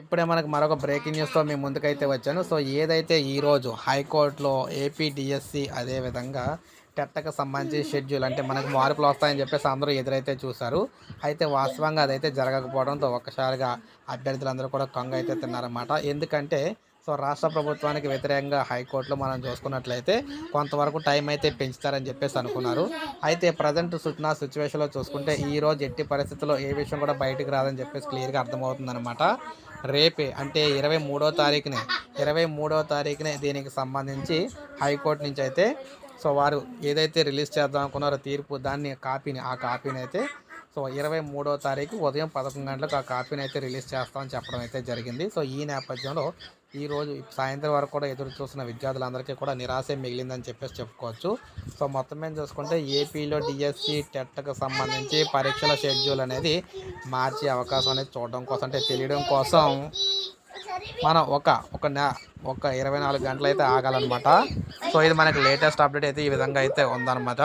ఇప్పుడే మనకు మరొక బ్రేకింగ్ న్యూస్తో మీ ముందుకైతే వచ్చాను. సో ఏదైతే ఈరోజు హైకోర్టులో ఏపీడిఎస్సి అదేవిధంగా టెట్టకు సంబంధించి షెడ్యూల్ అంటే మనకు మార్పులు వస్తాయని చెప్పేసి అందరూ ఎదురైతే చూశారు. అయితే వాస్తవంగా అదైతే జరగకపోవడంతో ఒక్కసారిగా అభ్యర్థులందరూ కూడా కంగు అయితే తిన్నారన్నమాట. ఎందుకంటే సో రాష్ట్ర ప్రభుత్వానికి వ్యతిరేకంగా హైకోర్టులో మనం చూసుకున్నట్లయితే కొంతవరకు టైం అయితే పెంచుతారని చెప్పేసి అనుకున్నారు. అయితే ప్రజెంట్ సుట్నా సిచ్యువేషన్లో చూసుకుంటే ఈ రోజు ఎట్టి పరిస్థితుల్లో ఏ విషయం కూడా బయటకు రాదని చెప్పేసి క్లియర్గా అర్థమవుతుందన్నమాట. రేపే అంటే ఇరవై మూడో తారీఖునే ఇరవై మూడో తారీఖునే దీనికి సంబంధించి హైకోర్టు నుంచి అయితే సో వారు ఏదైతే రిలీజ్ చేద్దాం అనుకున్నారో తీర్పు దాన్ని కాపీని ఆ కాపీని అయితే సో ఇరవై మూడో తారీఖు ఉదయం పదకొండు గంటలకు ఆ కాపీని అయితే రిలీజ్ చేస్తామని చెప్పడం అయితే జరిగింది. సో ఈ నేపథ్యంలో ఈరోజు సాయంత్రం వరకు కూడా ఎదురు చూస్తున్న విద్యార్థులందరికీ కూడా నిరాశ మిగిలిందని చెప్పేసి చెప్పుకోవచ్చు. సో మొత్తం మీద చూసుకుంటే ఏపీలో డిఎస్సి టెట్కి సంబంధించి పరీక్షల షెడ్యూల్ అనేది మార్చే అవకాశం అనేది చూడడం కోసం అంటే తెలియడం కోసం మనం ఒక ఒక నె ఒక ఇరవై నాలుగు గంటలు అయితే ఆగాలన్నమాట. సో ఇది మనకి లేటెస్ట్ అప్డేట్ అయితే ఈ విధంగా అయితే ఉందన్నమాట.